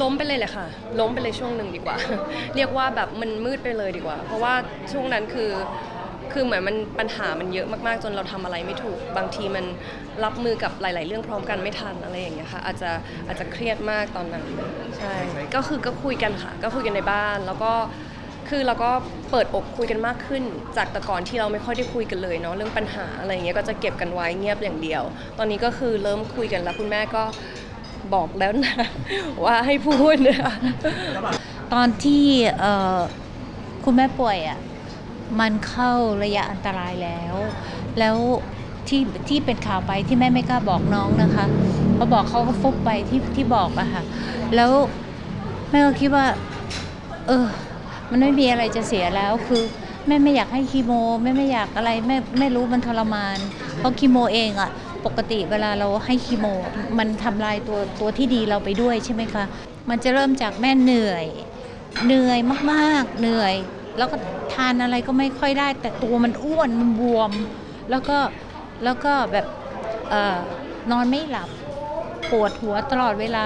ล้มไปเลยแหละค่ะ ล้มไปเลยช่วงหนึ่งดีกว่า เรียกว่าแบบมันมืดไปเลยดีกว่า เพราะว่าช่วงนั้นคือ คือเหมือนมันปัญหามันเยอะมากๆ จนเราทำอะไรไม่ถูก บางทีมันรับมือกับหลาย ๆ เรื่องพร้อมกันไม่ทันอะไรอย่างเงี้ยค่ะ อาจจะอาจจะเครียดมากตอนนั้น ใช่ ก็คือก็คุยกันค่ะ ก็คุยกันในบ้าน แล้วก็คือเราก็เปิดอกคุยกันมากขึ้น จากแต่ก่อนที่เราไม่ค่อยได้คุยกันเลยเนาะเรื่องปัญหาอะไรอย่างเงี้ยก็จะเก็บกันไว้เงียบอย่างเดียว ตอนนี้ก็คือเริ่มคุยกันแล้วคุณแม่ก็ บอกแล้วนะ ว่าให้พูดนะตอนที่คุณแม่ป่วยอะ่ะมันเข้าระยะอันตรายแล้ว แล้วที่ที่เป็นข่าวไปที่แม่ไม่กล้าบอกน้องนะคะพอบอกเขาก็ฟุบไปที่ที่บอกอะค่ะ แล้วแม่ก็คิดว่า เออ มันไม่มีอะไรจะเสียแล้วคือแม่ไม่อยากให้คีโมแม่ไม่อยากอะไรแม่แม่รู้มันทรมาน เพราะคีโมเองอะ ปกติเวลาเราให้คีโม มันทำลายตัวตัวที่ดีเราไปด้วยใช่ไหมคะ มันจะเริ่มจากแม่เหนื่อย เหนื่อยมากๆ เหนื่อย แล้วก็ทานอะไรก็ไม่ค่อยได้ แต่ตัวมันอ้วนมันบวม แล้วก็แล้วก็แบบออนอนไม่หลับปวดหัวตลอดเวลา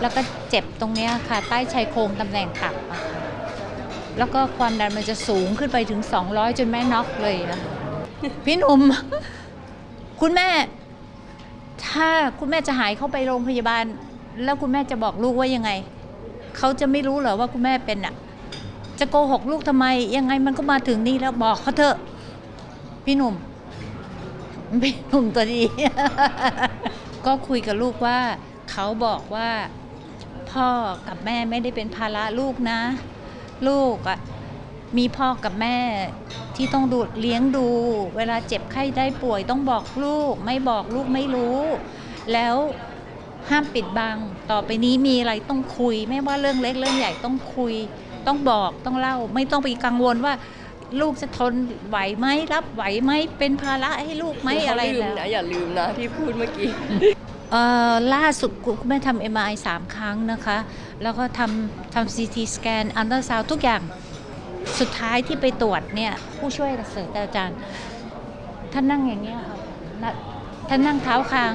แล้วก็เจ็บตรงเนี้ยค่ะ ใต้ชายโครงตำแหน่งตับอะค่ะแล้วก็ความดันมันจะสูงขึ้นไปถึง 200 จนแม่น็อกเลยนะพี่หนุ่มคุณแม่ ถ้าคุณแม่จะหายเข้าไปโรงพยาบาล แล้วคุณแม่จะบอกลูกว่ายังไง เขาจะไม่รู้เหรอว่าคุณแม่เป็นอะ จะโกหกลูกทำไม ยังไงมันก็มาถึงนี่แล้วบอกเขาเถอะ พี่หนุ่ม พี่หนุ่มตัวดี ก็คุยกับลูกว่า เขาบอกว่า พ่อกับแม่ไม่ได้เป็นภาระลูกนะ ลูกอะ มีพ่อกับแม่ที่ต้องดูเลี้ยงดู เวลาเจ็บไข้ได้ป่วยต้องบอกลูก ไม่บอกลูกไม่รู้ แล้วห้ามปิดบัง ต่อไปนี้มีอะไรต้องคุย ไม่ว่าเรื่องเล็กเรื่องใหญ่ต้องคุย ต้องบอกต้องเล่า ไม่ต้องไปกังวลว่า ลูกจะทนไหวไหมรับไหวไหมเป็นภาระให้ลูกไหมอะไรลืมแล้วนะอย่าลืมนะที่พูดเมื่อกี้เอ่อล่าสุดคุณแม่ทำ MRI สามครั้งนะคะ แล้วก็ทำทำ CT สแกนอันเดอร์ซาวทุกอย่าง สุดท้ายที่ไปตรวจเนี่ยผู้ช่วยศาสตราจารย์ท่านนั่งอย่างเงี้ยค่ะนะท่านนั่งเท้าคาง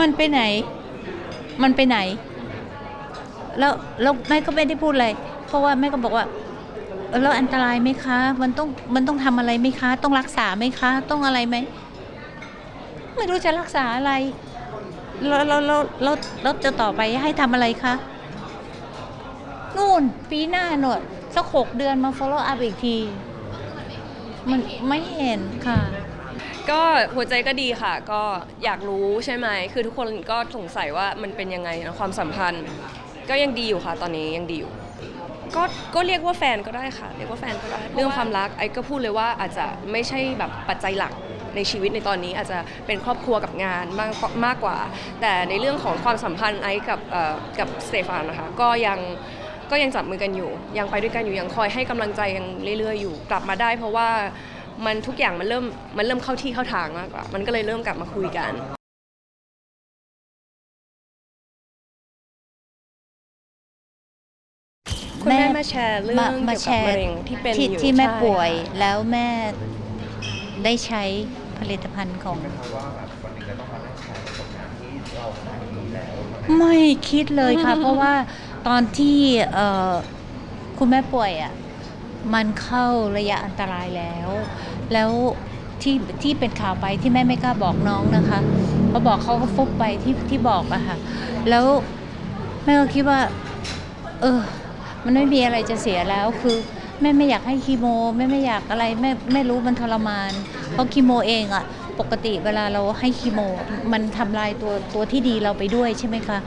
มันไปไหน มันไปไหน แล้วแล้วแม่ก็ไม่ได้พูดเลยเพราะว่าแม่ก็บอกว่าแล้วอันตรายไหมคะ มันต้องมันต้องทำอะไรไหมคะ ต้องรักษาไหมคะ ต้องอะไรไหมไม่รู้จะรักษาอะไรแล้วแล้วแล้วแล้วจะต่อไปให้ทำอะไรคะนู่นปีหน้าหนวด สักหกเดือนมา follow up อีกที มันไม่เห็นค่ะ ก็หัวใจก็ดีค่ะ ก็อยากรู้ใช่ไหม คือทุกคนก็สงสัยว่ามันเป็นยังไงนะความสัมพันธ์ ก็ยังดีอยู่ค่ะ ตอนนี้ยังดีอยู่ ก็ก็เรียกว่าแฟนก็ได้ค่ะ เรียกว่าแฟนก็ได้ เรื่องความรักไอ้ก็พูดเลยว่าอาจจะไม่ใช่แบบปัจจัยหลักในชีวิตในตอนนี้อาจจะเป็นครอบครัวกับงานมากมากกว่า แต่ในเรื่องของความสัมพันธ์ไอ้กับเอ่อกับสเตฟานนะคะก็ยัง ก็ยังจับมือกันอยู่ ยังไปด้วยกันอยู่ยังคอยให้กำลังใจยังเรื่อยๆอยู่ กลับมาได้ เพราะว่ามันทุกอย่างมันเริ่มมันเริ่มเข้าที่เข้าทางมากกว่า มันก็เลยเริ่มกลับมาคุยกันคุณแม่มาแชร์เรื่องมามาเกี่ยวกับแชร์มะเร็งที่เป็นที่อยู่ที่แม่ใช่ป่วยค่ะแล้วแม่ได้ใช้ผลิตภัณฑ์ของว่าแบบวันหนึ่งจะต้องมานั่งแชร์ประสบการณ์ที่เราผ่านมาแล้วไม่คิดเลยค่ะ เพราะว่า ตอนที่คุณแม่ป่วยอะ่ะมันเข้าระยะอันตรายแล้ว แล้วที่ที่เป็นข่าวไปที่แม่ไม่กล้าบอกน้องนะคะพอบอกเขาก็ฟุบไปที่ที่บอกอะค่ะ แล้วแม่ก็คิดว่า เออ มันไม่มีอะไรจะเสียแล้วคือแม่ไม่อยากให้คีโมแม่ไม่อยากอะไรแม่แม่รู้มันทรมาน เพราะคีโมเองอะปกติเวลาเราให้คีโม มันทำลายตัวตัวที่ดีเราไปด้วยใช่ไหมคะ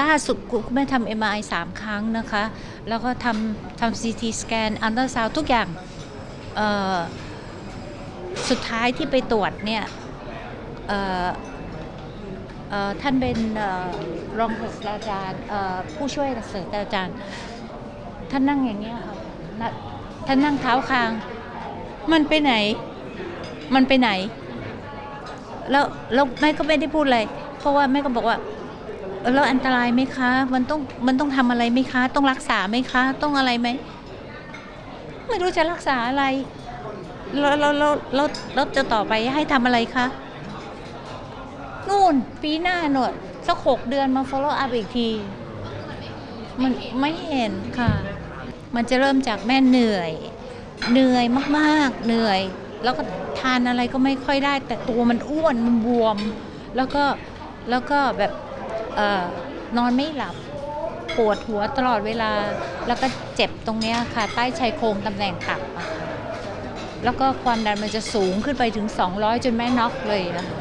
ล่าสุดคุณแม่ทำ MRI สามครั้งนะคะ แล้วก็ทำทำ CT สแกนอันเดอร์ซาวทุกอย่างสุดท้ายที่ไปตรวจเนี่ยท่านเป็นอรองศาสตราจารย์ผู้ช่วยศาสตราจารย์ ท่านนั่งอย่างเงี้ยค่ะท่านนั่งเท้าคาง มันไปไหน มันไปไหน แล้วแล้วแม่ก็ไม่ได้พูดเลยเพราะว่าแม่ก็บอกว่า แล้วอันตรายไหมคะ มันต้องมันต้องทำอะไรไหมคะ ต้องรักษาไหมคะ ต้องอะไรไหมไม่รู้จะรักษาอะไรแล้วแล้วแล้วแล้วแล้วจะต่อไปให้ทำอะไรคะนู่นปีหน้าหนวดสักหกเดือนมา follow up อีกที มันไม่เห็นค่ะ มันจะเริ่มจากแม่เหนื่อย เหนื่อยมากๆ เหนื่อย แล้วก็ทานอะไรก็ไม่ค่อยได้ แต่ตัวมันอ้วนมันบวม แล้วก็แล้วก็แบบ นอนไม่หลับปวดหัวตลอดเวลา แล้วก็เจ็บตรงเนี้ยค่ะ ใต้ชายโครงตำแหน่งตับอะค่ะแล้วก็ความดันมันจะสูงขึ้นไปถึง 200 จนแม่น็อกเลยนะคะ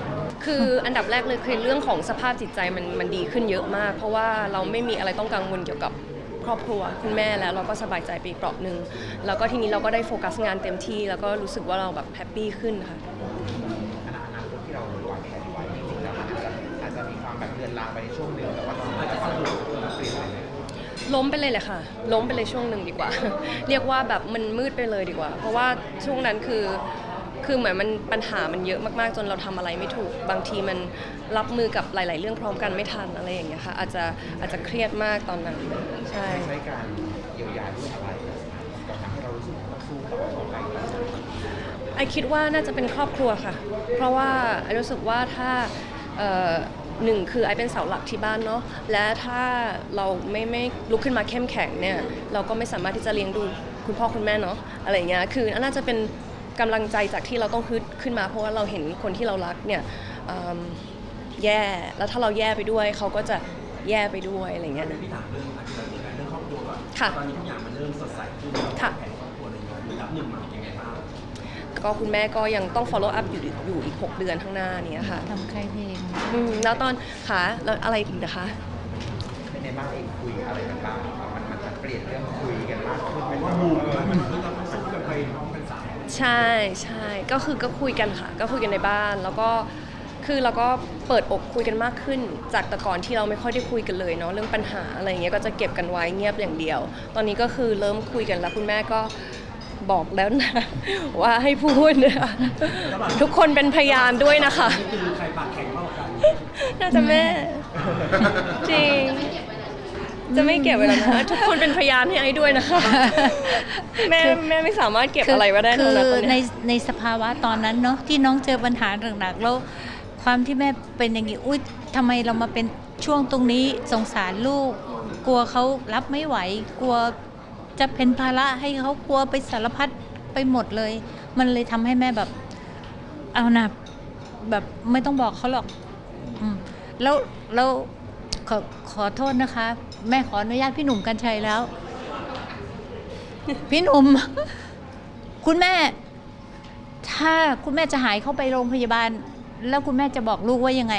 คืออันดับแรกเลยคือเรื่องของสภาพจิตใจมันมันดีขึ้นเยอะมาก เพราะว่าเราไม่มีอะไรต้องกังวลเกี่ยวกับครอบครัวคุณแม่แล้วเราก็สบายใจไปอีกเปราะหนึ่งแล้วก็ทีนี้เราก็ได้โฟกัสงานเต็มที่ แล้วก็รู้สึกว่าเราแบบแฮปปี้ขึ้นค่ะ นลางไปในช่วงหนึ่งแต่ว่าตอนนี้อาจจะสรุปเปลี่ยนไปเลยล้มไปเลยแหละค่ะ ล้มไปเลยช่วงหนึ่งดีกว่า เรียกว่าแบบมันมืดไปเลยดีกว่า เพราะว่าช่วงนั้นคือคือเหมือนมันปัญหามันเยอะมากๆ จนเราทำอะไรไม่ถูก บางทีมันรับมือกับหลาย ๆ เรื่องพร้อมกันไม่ทันอะไรอย่างเงี้ยค่ะ อาจจะอาจจะเครียดมากตอนนั้น ใช่ใช้การเยียวยาด้วยอะไรจะทำให้เรารู้สึกว่าต้องสู้ต่อต่อไปไอคิดว่าน่าจะเป็นครอบครัวค่ะ เพราะว่าไอรู้สึกว่าถ้าเอ่อ หนึ่งคือไอเป็นเสาหลักที่บ้านเนาะและถ้าเราไม่ไม่ลุกขึ้นมาเข้มแข็งเนี่ยเราก็ไม่สามารถที่จะเลี้ยงดูคุณพ่อคุณแม่เนาะอะไรอย่างเงี้ยคือน่าจะเป็นกำลังใจจากที่เราต้องฮึดขึ้นมา เพราะว่าเราเห็นคนที่เรารักเนี่ยเอิ่มแย่แล้วถ้าเราแย่ไปด้วยเขาก็จะแย่ไปด้วยอะไรอย่างเงี้ยนะพี่ถามเรื่องอาชีพเรื่องครอบครัวก่อนค่ะตอนนี้ทุกอย่างมันเริ่มสดใสขึ้นแล้วค่ะ ก็คุณแม่ก็ยังต้อง follow up อยู่อยู่อีก 6 เดือนข้างหน้าเนี้ค่ะทำใครเพลงอืมแล้วตอนขาแล้วอะไรอีกนะคะ ในบ้านเองคุยอะไรกันบ้างมันมันจะเปลี่ยนเรื่องคุยกันมากขึ้นไหมว่าบูมมันมันเราต้องสู้กันไปพร้อมกันสามคนใช่ใช่ก็คือก็คุยกันค่ะ ก็คุยกันในบ้านแล้วก็คือเราก็เปิดอกคุยกันมากขึ้น จากแต่ก่อนที่เราไม่ค่อยได้คุยกันเลยเนาะเรื่องปัญหาอะไรอย่างเงี้ยก็จะเก็บกันไว้เงียบอย่างเดียว ตอนนี้ก็คือเริ่มคุยกันแล้วคุณแม่ก็ บอกแล้วนะ ว่าให้พูดนะคะทุกคนเป็นพยานด้วยนะคะนี่คือใครปากแข็งมากกว่ากันน่าจะแม่ จริง จะไม่เก็บไว้แล้วนะทุกคนเป็นพยานให้ไอ้ด้วยนะคะ แม่แม่ไม่สามารถเก็บอะไรไว้ได้คืทั้งนั้นตอนในเนี้ยในสภาวะตอนนั้นเนาะที่น้องเจอปัญหาหนักๆแล้วความที่แม่เป็นอย่างนี้อุ้ยทำไมเรามาเป็นช่วงตรงนี้สงสารลูก กลัวเขารับไม่ไหว กลัว จะเป็นภาระให้เขากลัวไปสารพัดไปหมดเลย มันเลยทำให้แม่แบบ เอานะแบบไม่ต้องบอกเขาหรอกอแล้วแล้วขอขอโทษนะคะ แม่ขออนุญาตพี่หนุ่มกัญชัยแล้ว พี่หนุ่มคุณแม่ ถ้าคุณแม่จะหายเข้าไปโรงพยาบาล แล้วคุณแม่จะบอกลูกว่ายังไง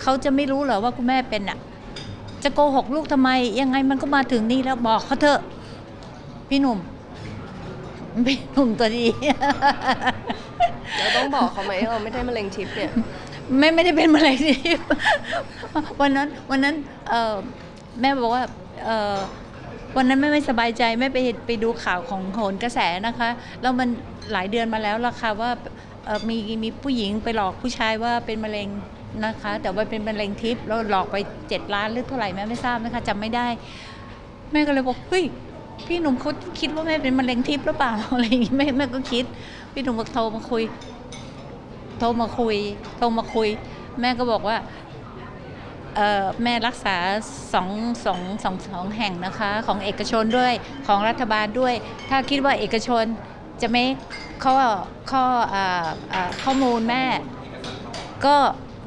เขาจะไม่รู้เหรอว่าคุณแม่เป็นอะ จะโกหกลูกทำไม ยังไงมันก็มาถึงนี่แล้วบอกเขาเถอะ พี่หนุ่ม พี่หนุ่มตัวดี เราต้องบอกเขาไหมว่าเราไม่ได้มะเร็งทิพย์เนี่ยแม่ไม่ได้เป็นมะเร็งทิพย์วันนั้นวันนั้นเอ่อแม่บอกว่าเอ่อวันนั้นแม่ไม่สบายใจแม่ไปไปดูข่าวของโหนกระแสนะคะ แล้วมันหลายเดือนมาแล้วล่ะค่ะว่าเอ่อมีมีผู้หญิงไปหลอกผู้ชายว่าเป็นมะเร็งนะคะ แต่ว่าเป็นมะเร็งทิพย์แล้วหลอกไปเจ็ดล้านหรือเท่าไหร่แม่ไม่ทราบนะคะจำไม่ได้ แม่ก็เลยบอกเฮ้ย พี่หนุ่มเขาคิดว่าแม่เป็นมะเร็งทิพย์หรือเปล่าอะไรอย่างงี้แม่แม่ก็คิด พี่หนุ่มบอกโทรมาคุย โทรมาคุย โทรมาคุย แม่ก็บอกว่าเออแม่รักษาสองสองสองสองแห่งนะคะ ของเอกชนด้วยของรัฐบาลด้วย ถ้าคิดว่าเอกชนจะไม่ข้อข้ออข้อมูลแม่ ก็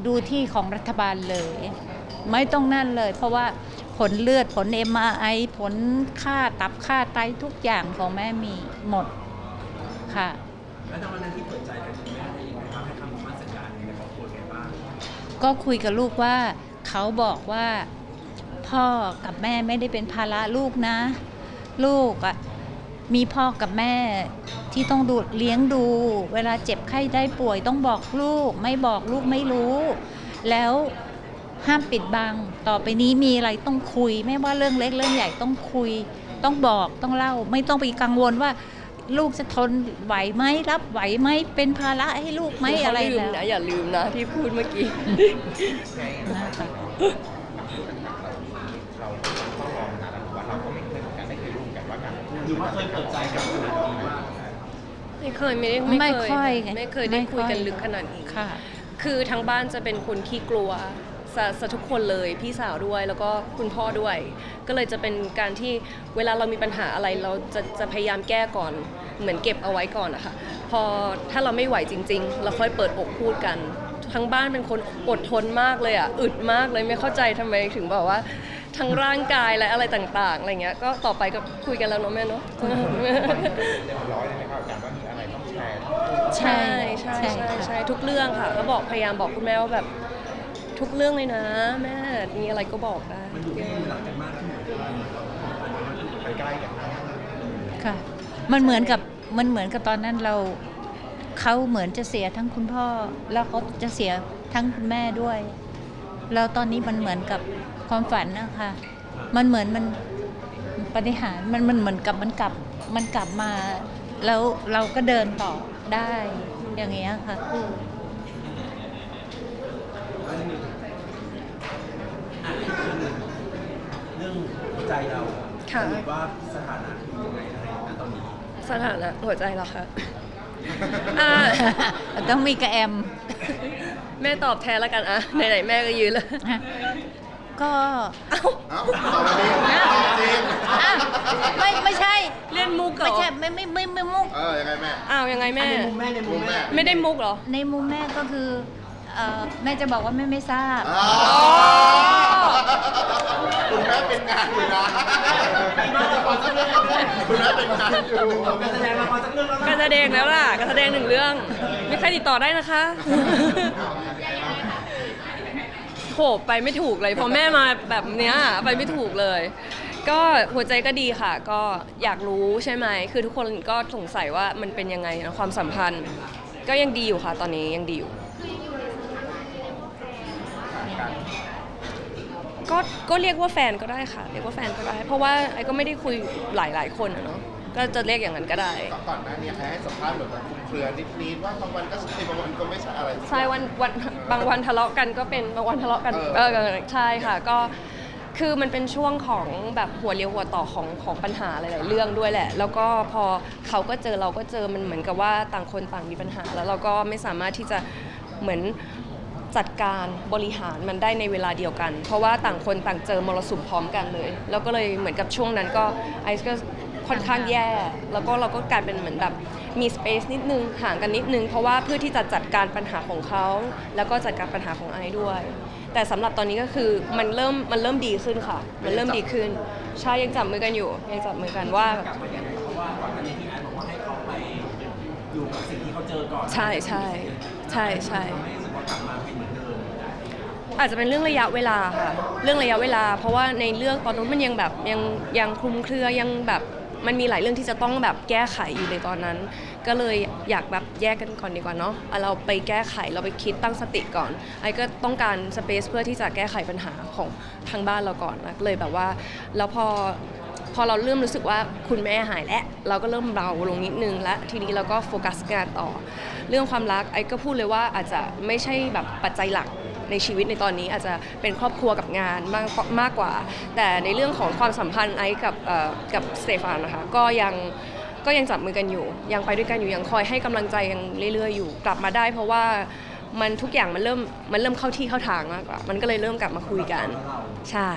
ดูที่ของรัฐบาลเลย ไม่ต้องนั่นเลย เพราะว่า ลเลือดผล MRI ผลค่าตับค่าไตทุกอย่างของแม่มีหมดค่ะ แล้วในวันนั้นที่เปิดใจกับคุณแม่ได้ยังไงบ้างให้คำมั่นสัญญาในครอบครัวไงบ้างก็คุยกับลูกว่าเขาบอกว่าพ่อกับแม่ไม่ได้เป็นภาระลูกนะ ลูกอะมีพ่อกับแม่ที่ต้องดูเลี้ยงดู เวลาเจ็บไข้ได้ป่วยต้องบอกลูก ไม่บอกลูกไม่รู้ แล้ว ห้ามปิดบัง ต่อไปนี้มีอะไรต้องคุย ไม่ว่าเรื่องเล็กเรื่องใหญ่ต้องคุย ต้องบอกต้องเล่า ไม่ต้องไปกังวลว่า ลูกจะทนไหวไหมรับไหวไหมเป็นภาระให้ลูกไหมอะไรเขาลืมแล้วนะอย่าลืมนะที่พูดเมื่อกี้ นะคะเราต้องลองนะแล้วว่าเราก็ไม่เคยเหมือนกันไม่เคยรู้เหมือนกันว่าการพูดหรือว่าเคยเปิดใจกับขนาดนี้ว่าไม่เคยไม่ได้ไม่ไม่ค่เคอยยไงไม่เคยได้ไม่ค่คุยอยกันลึกขนาดนี้ ค่ะ คือทั้งบ้านจะเป็นคนขี้กลัว ซะซะทุกคนเลยพี่สาวด้วยแล้วก็คุณพ่อด้วย ก็เลยจะเป็นการที่เวลาเรามีปัญหาอะไรเราจะจะพยายามแก้ก่อน เหมือนเก็บเอาไว้ก่อนอะค่ะพอถ้าเราไม่ไหวจริง ๆ เราค่อยเปิดอกพูดกัน ทั้งบ้านเป็นคนอดทนมากเลยอะอึดมากเลยไม่เข้าใจทำไมถึงบอกว่า ทั้งร่างกายและอะไรต่างๆอะไรเงี้ยก็ต่อไปก็คุยกันแล้วเนาะแม่เนาะ เรียบร้อยเลยไหมครับอาจารย์ว่ามีอะไรต้องแชร์ต้องพูดใช่ใช่ใช่ใช่ใช่ค่ะใช่ทุกเรื่องค่ะ ก็บอกพยายามบอกคุณแม่ว่าแบบ ทุกเรื่องเลยนะ แม่ มีอะไรก็บอกได้มันอยู่ที่อยู่หลังกันมากขึ้นเหนไปใกล้กันนะค่ะ มันเหมือนกับมันเหมือนกับตอนนั้นเราเขาเหมือนจะเสียทั้งคุณพ่อ แล้วเขาจะเสียทั้งคุณแม่ด้วย แล้วตอนนี้มันเหมือนกับความฝันนะคะมันเหมือนมันปฏิหารมันมันเหมือนกับมันกลับมันกลับมา แล้วเราก็เดินต่อได้อย่างเงี้ยค่ะ อะอีกเรื่องหนึ่งเรื่องหัวใจ เราค่ะ สรุปว่าสถานะคือยังไงอะไรณตอนนี้สถานะหัวใจเหรอคะอ่าต้องมีกระแอมแม่ตอบแทนแล้วกันอะไหนๆแม่ก็ยืนแล้วฮะก็เอ้าเอ้าตอบมาดิตอบจริงอะไม่ไม่ใช่ เล่นมุกเหรอไม่ใช่ไม่ไม่ไม่ไม่มุก เออยังไงแม่อ้าวยังไงแม่ในมุมแม่ในมุมแม่ไม่ได้มุกเหรอ ในมุมแม่ก็คือเอ่อแม่จะบอกว่าแม่ไม่ทราบ อ๋อ คุณแม่เป็นงานอยู่นะคุณแม่เป็นงานอยู่การแสดงละครสักเรื่องแล้วการแสดงแล้วล่ะการแสดงหนึ่งเรื่อง มีใครติดต่อได้นะคะโหไปไม่ถูกเลยพอแม่มาแบบเนี้ยไปไม่ถูกเลย ก็หัวใจก็ดีค่ะ ก็อยากรู้ใช่ไหมคือทุกคนก็สงสัยว่ามันเป็นยังไงนะความสัมพันธ์ ก็ยังดีอยู่ค่ะ ตอนนี้ยังดีอยู่ ก็ก็เรียกว่าแฟนก็ได้ค่ะ เรียกว่าแฟนก็ได้ เพราะว่าไอ้ก็ไม่ได้คุยหลายหลายๆคนอะเนาะก็จะเรียกอย่างนั้นก็ได้ ก่อนหน้านี้ให้สัมภาษณ์แบบคลุมเครือนิดๆว่าบางวันก็ใช่บางวันก็ไม่ใช่อะไร ใช่วันวันบางวันทะเลาะกันก็เป็นบางวันทะเลาะกันเออเออใช่ค่ะก็คือมันเป็นช่วงของแบบหัวเรียวหัวต่อของของปัญหาหลายๆเรื่องด้วยแหละ แล้วก็พอเขาก็เจอเราก็เจอมันเหมือนกับว่าต่างคนต่างมีปัญหา แล้วเราก็ไม่สามารถที่จะเหมือน จัดการบริหารมันได้ในเวลาเดียวกัน เพราะว่าต่างคนต่างเจอมรสุมพร้อมกันเลย แล้วก็เลยเหมือนกับช่วงนั้นก็ไอซ์ก็ค่อนข้างแย่ แล้วก็เราก็กลายเป็นเหมือนแบบมีสเปซนิดนึงห่างกันนิดนึง เพราะว่าเพื่อที่จะจัดการปัญหาของเขา แล้วก็จัดการปัญหาของไอซ์ด้วย แต่สำหรับตอนนี้ก็คือมันเริ่มมันเริ่มดีขึ้นค่ะ มันเริ่มดีขึ้นใช่ยังจับมือกันอยู่ยังจับมือกันว่ากลับมาอย่างไรเพราะว่าก่อนหน้านี้ที่แอนบอกว่าให้เขาไปอยู่กับสิ่งที่เขาเจอก่อน ใช่ใช่ใช่ใช่ อาจจะเป็นเรื่องระยะเวลาค่ะ เรื่องระยะเวลา เพราะว่าในเรื่องตอนนู้นมันยังแบบยังยังคลุมเครือยังแบบมันมีหลายเรื่องที่จะต้องแบบแก้ไขอยู่ในตอนนั้น ก็เลยอยากแบบแยกกันก่อนดีกว่าเนาะเอาเราไปแก้ไขเราไปคิดตั้งสติก่อน ไอ้ก็ต้องการสเปซเพื่อที่จะแก้ไขปัญหาของทางบ้านเราก่อนนะเลยแบบว่าแล้วพอพอเราเริ่มรู้สึกว่าคุณแม่หายแล้วเราก็เริ่มเบาลงนิดนึงและทีนี้เราก็โฟกัสงานต่อ เรื่องความรักไอ้ก็พูดเลยว่าอาจจะไม่ใช่แบบปัจจัยหลัก ในชีวิตในตอนนี้อาจจะเป็นครอบครัวกับงานมากมากกว่า แต่ในเรื่องของความสัมพันธ์ไอ้กับเอ่อกับสเตฟานนะคะก็ยังก็ยังจับมือกันอยู่ ยังไปด้วยกันอยู่ยังคอยให้กำลังใจยังเรื่อยๆอยู่ กลับมาได้เพราะว่ามันทุกอย่างมันเริ่มมันเริ่มเข้าที่เข้าทางมากกว่า มันก็เลยเริ่มกลับมาคุยกัน ใช่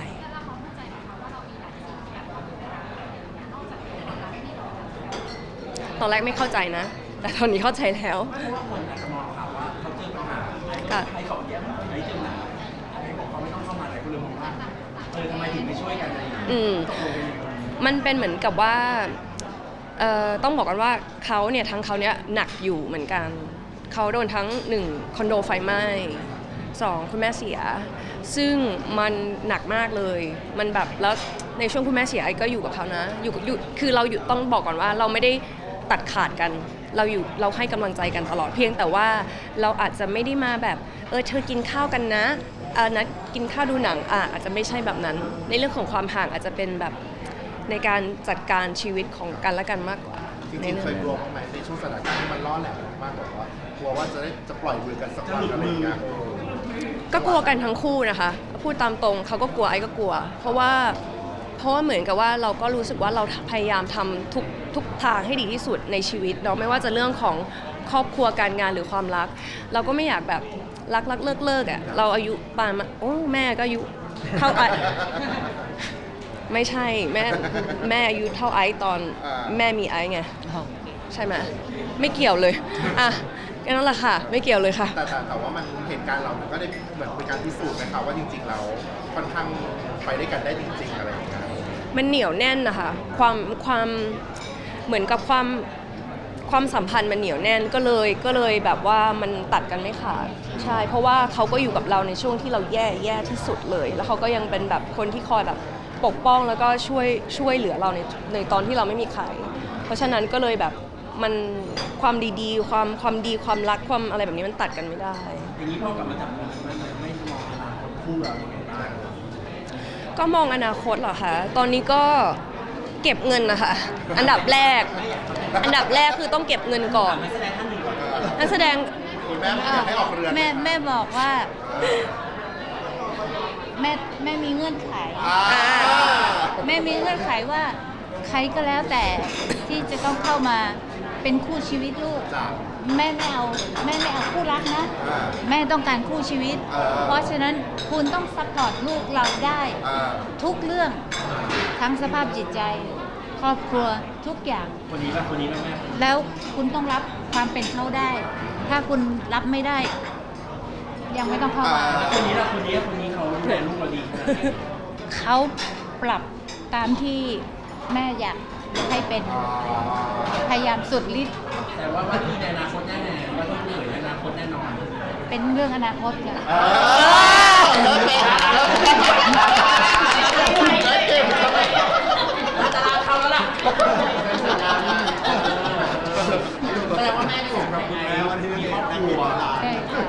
ตอนแรกไม่เข้าใจนะ แต่ตอนนี้เข้าใจแล้วเอะไรอย่างเงี้ยอืมตกลงเป็นยังไงมันเป็นเหมือนกับว่าเอ่อต้องบอกกันว่าเขาเนี่ยทั้งเขาเนี่ยหนักอยู่เหมือนกันเขาโดนทั้งหนึ่งคอนโดไฟไหม้สองคุณแม่เสีย ซึ่งมันหนักมากเลย มันแบบแล้วในช่วงคุณแม่เสียไอ้ก็อยู่กับเขานะอยู่อยู่คือเราอยู่ต้องบอกก่อนว่าเราไม่ได้ตัดขาดกัน เราอยู่เราให้กำลังใจกันตลอดเพียงแต่ว่าเราอาจจะไม่ได้มาแบบเออเธอกินข้าวกันนะ อ่านัดกินข้าวดูหนังอะอาจจะไม่ใช่แบบนั้น ในเรื่องของความห่างอาจจะเป็นแบบในการจัดการชีวิตของกันและกันมากกว่าจริงในๆเคเรื่ยองกลัวนั้นบ้างไหมในช่วงสถานการณ์ที่มันล่อแหลมมากแบบว่ากลัวว่าจะได้จะปล่อยมือกันสักวันอะไรอย่างเงี้ยเออก็กลัวกันทั้งคู่นะคะ พูดตามตรงเขาก็กลัวไอ้ก็กลัว เพราะว่าเพราะว่าเหมือนกับว่าเราก็รู้สึกว่าเราพยายามทำทุกทุกทางให้ดีที่สุดในชีวิตเนาะไม่ว่าจะเรื่องของครอบครัวการงานหรือความรัก เราก็ไม่อยากแบบ รักรักเลิกเลิกอะเราอายุปานมาโอ้แม่ก็อายุเท่าไอไม่ใช่แม่แม่อายุเท่าไอซ์ตอนแม่มีไอซ์ไงใช่ไหมไม่เกี่ยวเลยอะแค่นั้นแหละค่ะ ไม่เกี่ยวเลยค่ะ แต่แต่แต่ว่ามันเหตุการณ์เรามันก็ได้เหมือนเป็นการพิสูจน์นะคะว่าจริงๆเราค่อนข้างไปด้วยกันได้จริง ๆ อะไรอย่างเงี้ยมันเหนียวแน่นนะคะความความเหมือนกับความ ความสัมพันธ์มันเหนียวแน่นก็เลยก็เลยแบบว่ามันตัดกันไม่ขาดใช่ เพราะว่าเขาก็อยู่กับเราในช่วงที่เราแย่แย่ที่สุดเลย แล้วเขาก็ยังเป็นแบบคนที่คอยแบบปกป้องแล้วก็ช่วยช่วยเหลือเราในในตอนที่เราไม่มีใครเพราะฉะนั้นก็เลยแบบมันความดีๆ ความความดีความรักความอะไรแบบนี้มันตัดกันไม่ได้ อย่างนี้พอกลับมาจับมือมันไม่มองอนาคตคู่เรายังไงบ้างก็มองอนาคตเหรอคะตอนนี้ก็ เก็บเงินนะคะ อันดับแรก อันดับแรกคือต้องเก็บเงินก่อนนักแสดงท่านหนึ่งก่อนนักแสดงคุณแม่ไม่อยากให้ออกเรือนแม่แม่บอกว่า แม่แม่มีเงื่อนไข อ่าแม่มีเงื่อนไขว่า ใครก็แล้วแต่ที่จะต้องเข้ามาเป็นคู่ชีวิตลูก จ้ะแม่ไม่เอาแม่ไม่เอาคู่รักนะ อ่า แม่ต้องการคู่ชีวิตเออเพราะฉะนั้นคุณต้องซัพพอร์ตลูกเราได้ อ่า ทุกเรื่องทั้งสภาพจิตใจ ครอบครัวทุกอย่าง คนนี้ป่ะคนนี้ป่ะแม่แล้วคุณต้องรับความเป็นเขาได้ ถ้าคุณรับไม่ได้ ยังไม่ต้องเข้ามาอ่าคนนี้ล่ะคนนี้คนนี้เขาดูแลลูกเราดีขนาดไหนเขาปรับตามที่แม่อยากให้เป็นอ๋อพยายามสุดฤทธิ์แต่ว่าว่าที่ในอนาคตแน่ๆว่าที่เหนื่อยในอนาคตแน่นอนเป็นเรื่องอนาคตค่ะเออเลิศเลยเลิศเลยเลิศเก่งจังเลยเข้า แล้วล่ะแสดงว่าแม่อยู่กับคุณแม่วันที่มีครอบครัวใช่ค่ะ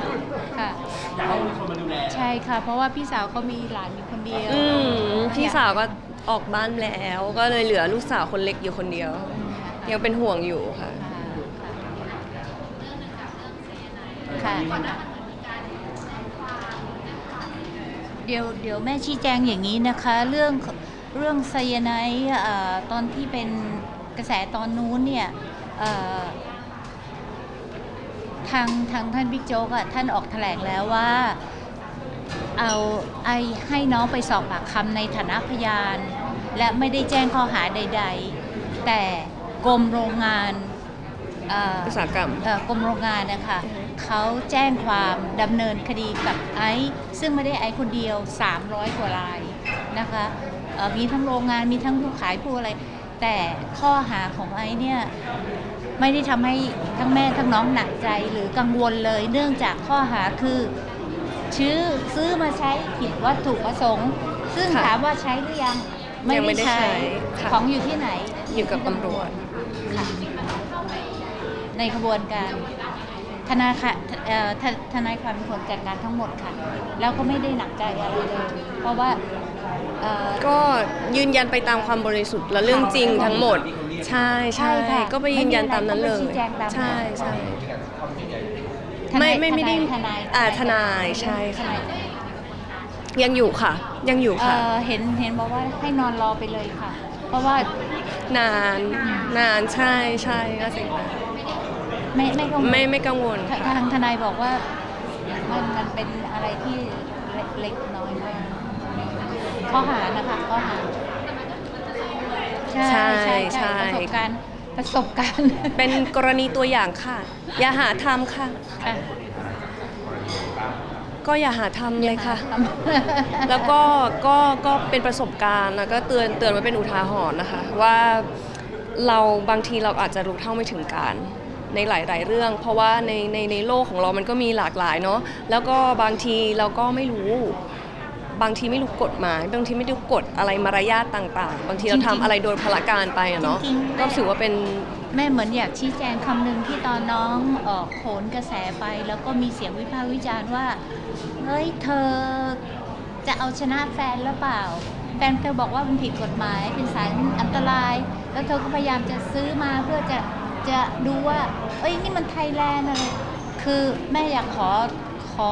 ค่ะ อยากให้มีคนมาดูแลใช่ค่ะ เพราะว่าพี่สาวเขามีหลานอยู่คนเดียวอืมพี่สาวก็ออกบ้านแล้ว ก็เลยเหลือลูกสาวคนเล็กอยู่คนเดียว ยังเป็นห่วงอยู่ค่ะ ค่ะค่ะเดี๋ยวเดี๋ยวแม่ชี้แจงอย่างนี้นะคะ เรื่อง เรื่องไซยาไนด์เอ่อตอนที่เป็นกระแสตอนนู้นเนี่ยเอ่อทางทางท่านบิ๊กโจ๊กอะท่านออกแถลงแล้วว่าเอาไอให้น้องไปสอบปากคำในฐานะพยาน และไม่ได้แจ้งข้อหาใด ๆ แต่กรมโรงงานเอ่ออุตสาหกรรมเอ่อกรมโรงงานนะคะเขาแจ้งความดำเนินคดีกับไอซ์ซึ่งไม่ได้ไอซ์คนเดียว 300 กว่ารายนะคะเอ่อ มีทั้งโรงงานมีทั้งผู้ขายผู้อะไร แต่ข้อหาของไอซ์เนี่ยไม่ได้ทำให้ทั้งแม่ทั้งน้องหนักใจหรือกังวลเลย เนื่องจากข้อหาคือชื่อซื้อมาใช้ผิดวัตถุประสงค์ ซึ่งค่ะถามว่าใช้หรือยังยังไม่ได้ใช้ค่ะของอยู่ที่ไหน อยู่กับตำรวจค่ะในขบวนการ ธนาคารเอ่อททนายความเป็นคนจัดการทั้งหมดค่ะ แล้วก็ไม่ได้หนักใจอะไรเลย เพราะว่าเอ่อ ก็ยืนยันไปตามความบริสุทธิ์และเรื่องจริงทั้งหมดใช่ใช่ใช่ค่ะก็ไปยืนยันตามนั้นเลย ไม่มีอะไรก็ไปชี้แจงตามนั้น ใช่ใช่ทนายไม่ไม่ไม่ได้ทนายอ่าทนายใช่ค่ะ ทนายยังอยู่ค่ะ ยังอยู่เอ่ค่ะ อเห็นเห็นบอกว่าให้นอนรอไปเลยค่ะ เพราะว่านานนานใช่ใช่ก็สิ ไม่ไม่กังวลไม่ไม่กังวลทค่ะ ทางทนายบอกว่ามันมันเป็นอะไรที่เล็กเล็กน้อยมากข้อหานะคะข้อหาใช่ใช่ ใช่ประสบการณ์ประสบการณ์เป็นกรณีตัวอย่างค่ะ อย่าหาทำค่ะ ค่ะก็อย่าหาทำเลยค่ะ แล้วก็ก็ก็เป็นประสบการณ์แล้วก็เตือนเตือนไว้เป็นอุทาหรณ์นะคะ ว่าเราบางทีเราอาจจะรู้เท่าไม่ถึงการ ในหลาย ๆ เรื่อง เพราะว่าในในในโลกของเรามันก็มีหลากหลายเนาะแล้วก็บางทีเราก็ไม่รู้ บางทีไม่รู้กฎหมาย บางทีไม่รู้กฎอะไรมารยาทต่าง ๆ บางทีเราจริงๆทำอะไรโดยพละการไปอะเนาะจริงๆ ก็ถือว่าเป็น แม่เหมือนอยากชี้แจงคำหนึ่งที่ตอนน้องออกโขนกระแสไป แล้วก็มีเสียงวิพากษ์วิจารณ์ว่า เฮ้ยเธอจะเอาชนะแฟนหรือเปล่า แฟนเธอบอกว่ามันผิดกฎหมายเป็นสารอันตราย แล้วเธอก็พยายามจะซื้อมาเพื่อจะ จะดูว่า เอ้ยนี่มันไทยแลนด์อะไร คือแม่อยากขอขอ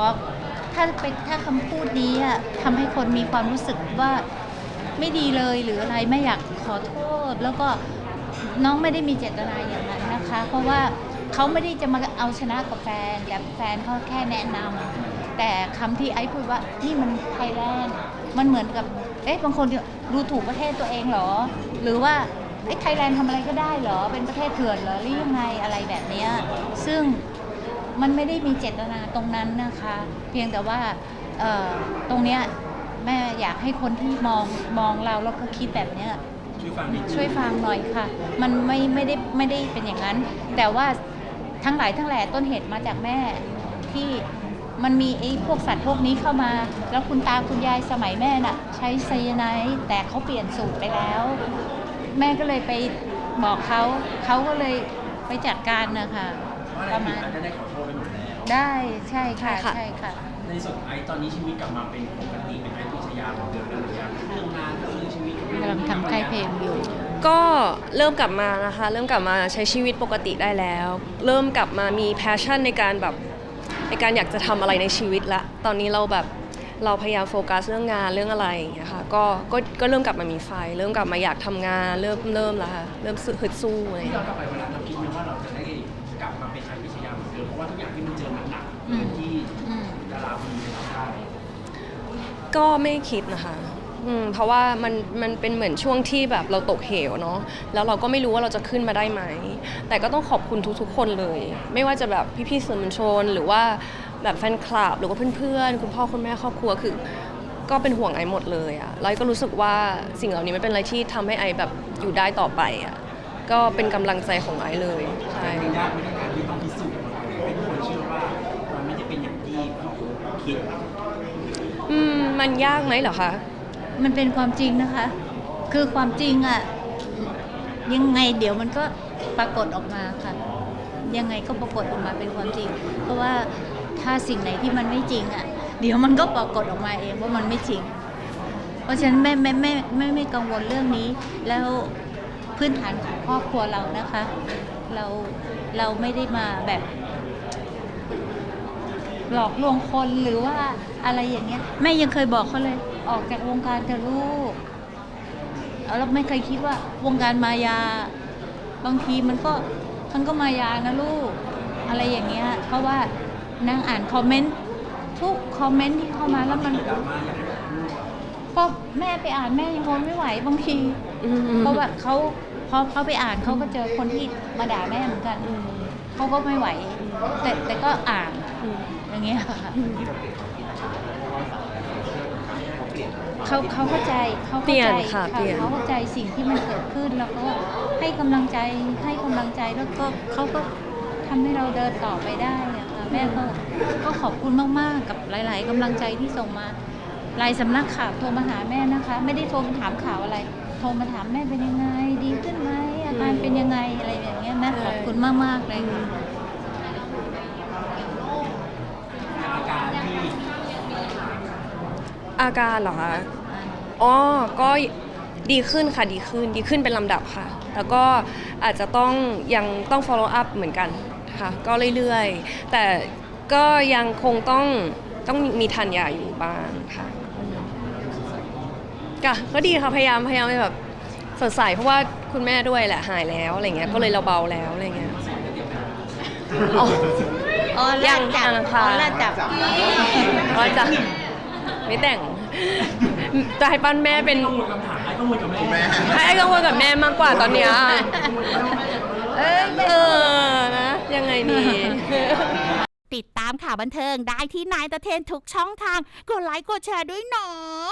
ถ้าเป็นถ้าคำพูดนี้อะทำให้คนมีความรู้สึกว่าไม่ดีเลยหรืออะไรแม่อยากขอโทษ แล้วก็น้องไม่ได้มีเจตนาอย่างนั้นนะคะ เพราะว่าเขาไม่ได้จะมาเอาชนะกับแฟนแต่แฟนเขาแค่แนะนำแต่คำที่ไอ้พูดว่านี่มันไทยแลนด์มันเหมือนกับเอ๊ะบางคนดูถูกประเทศตัวเองเหรอ หรือว่า ไอ้ไทยแลนด์ทำอะไรก็ได้เหรอ เป็นประเทศเถื่อนเหรอหรือยังไงอะไรแบบเนี้ยซึ่งมันไม่ได้มีเจตนาตรงนั้นนะคะ เพียงแต่ว่าเอ่อตรงเนี้ยแม่อยากให้คนที่มองมองเราแล้วก็คิดแบบเนี้ยช่วยฟังนิดนึงช่วยฟังหน่อยค่ะ มันไม่ไม่ได้ไม่ได้เป็นอย่างนั้น แต่ว่าทั้งหลายทั้งแหล่ต้นเหตุมาจากแม่ที่มันมีไอ้พวกสัตว์พวกนี้เข้ามา แล้วคุณตาคุณยายสมัยแม่น่ะ ใช้ไซยาไนด์แต่เขาเปลี่ยนสูตรไปแล้ว แม่ก็เลยไปบอกเขา เขาก็เลยไปจัดการนะคะว่าอะไรประผิมาดณแล้วจะได้ขอโทษไปหมดแล้ว ได้ใช่ค่ะใช่ค่ะ ใช่ค่ะ ในส่วนไอ้ตอนนี้ชีวิตกลับมาเป็นปกติเป็นไอ้พิชยาเหมือนเดิมแล้วหรือยังเรื่องงานเรื่องชีวิตกำลังทำค่ายเพลงอยู่ ก็เริ่มกลับมานะคะ เริ่มกลับมาใช้ชีวิตปกติได้แล้ว เริ่มกลับมามีแพชชั่นในการแบบในการอยากจะทำอะไรในชีวิตละ ตอนนี้เราแบบ เราพยายามโฟกัสเรื่องงานเรื่องอะไรอย่างเงี้ยค่ะก็ก็ก็เริ่มกลับมามีไฟ เริ่มกลับมาอยากทำงานเริ่มเริ่มแล้วค่ะเริ่มสึฮึดสู้อะไรอย่างที่เงี้ยเรากลับไปวันนั้นเราคิดไหมว่าเราจะได้กลับมาเป็นไอ้พิชยาเหมือนเดิมเพราะว่าทุกอย่างที่มันเจอมันหนักอืมที่อืม ดาราคนนี้ทำได้ก็ไม่คิดนะคะอืมเพราะว่ามันมันเป็นเหมือนช่วงที่แบบเราตกเหวเนาะ แล้วเราก็ไม่รู้ว่าเราจะขึ้นมาได้ไหม แต่ก็ต้องขอบคุณทุกๆ คนเลย ไม่ว่าจะแบบพี่ๆสื่อมวลชน หรือว่า แบบแฟนคลับหรือว่าเพื่อนๆ คุณพ่อคุณแม่ครอบครัวคือ ก็เป็นห่วงไอหมดเลยอะแล้วไอก็รู้สึกว่าสิ่งเหล่านี้ไม่เป็นอะไรที่ทำให้ไอแบบอยู่ได้ต่อไปอะก็เป็นกำลังใจของไอเลยใช่ยากไม่ได้การที่ต้องพิสูจน์ให้ทุกคนเชื่อว่ามันไม่ได้เป็นอย่างที่เขาคิดอืมมันยากไหมเหรอคะ มันเป็นความจริงนะคะ คือความจริงอะยังไงเดี๋ยวมันก็ปรากฏออกมาค่ะ ยังไงก็ปรากฏออกมาเป็นความจริง เพราะว่า ถ้าสิ่งไหนที่มันไม่จริงอะเดี๋ยวมันก็ปรากฏออกมาเองว่ามันไม่จริง เพราะฉะนั้นแม่แม่แม่แม่ไม่กังวลเรื่องนี้ แล้วพื้นฐานของครอบครัวเรานะคะ เราเราไม่ได้มาแบบหลอกลวงคนหรือว่าอะไรอย่างเงี้ยแม่ยังเคยบอกเขาเลยออกจากวงการเถอะลูกเอาไม่เคยคิดว่าวงการมายา บางทีมันก็มันก็มายานะลูก อะไรอย่างเงี้ยเพราะว่า นางอ่านคอมเมนต์ทุกคอมเมนต์ที่เข้ามาแล้วมันดราม่าอยากให้แบบลูกอะพอแม่ไปอ่านแม่ยังทนไม่ไหวบางทีอืมเพราะว่าเขาพอเขาไปอ่านเขาก็เจอคนที่มาด่าแม่เหมือนกันอืมเขาก็ไม่ไหว แต่แต่ก็อ่านอืมอย่างเงี้ยค่ะที่เราเปลี่ยนความคิดเพราะว่าสังคมเขาเปลี่ยนเขาเขาเข้าใจเขาเปลี่เข้ายนใจค่ะเปลี่ยนเขาเข้าใจสิ่งที่มันเกิดขึ้นแล้วก็ให้กำลังใจให้กำลังใจแล้วก็เขาก็ทำให้เราเดินต่อไปได้อะค่ะ แม่ก็ก็ขอบคุณมากๆ กับหลาย ๆกำลังใจที่ส่งมาหลายสำนักข่าวโทรมาหาแม่นะคะ ไม่ได้โทรมาถามข่าวอะไร โทรมาถามแม่เป็นยังไง ดีขึ้นไหมอาการเป็นยังไงอะไรอย่างเงี้ยแม่ขอบคุณมากๆเลยค่ะ อาการที่อาการเหรอคะ อ๋อ ก็ดีขึ้นค่ะดีขึ้นดีขึ้นเป็นลำดับค่ะ แล้วก็อาจจะต้องยังต้อง follow up เหมือนกัน ค่ะ ก็เรื่อยๆ แต่ก็ยังคงต้องต้องมีทานยาอยู่บ้างค่ะก็ก็ดีค่ะพยายามพยายามให้แบบสดใสเพราะว่าคุณแม่ด้วยแหละหายแล้วอะไรเงี้ยก็เลยเราเบาแล้วอะไรเงี้ยอ๋ออ๋อยัลางดจับยังค่ะอ๋อลาดจับอ๋อจะไม่แต่งจะให้ปั้นแม่เป็นกังวลคำถามไอ้กังวลกับแม่ให้ไอ้กังวลกับแม่มากกว่าตอนเนี้ยเอ้ยเออนะ ยังไงดีติดตามข่าวบันเทิงได้ที่นายตะเทนทุกช่องทาง กดไลค์กดแชร์ด้วยเนาะ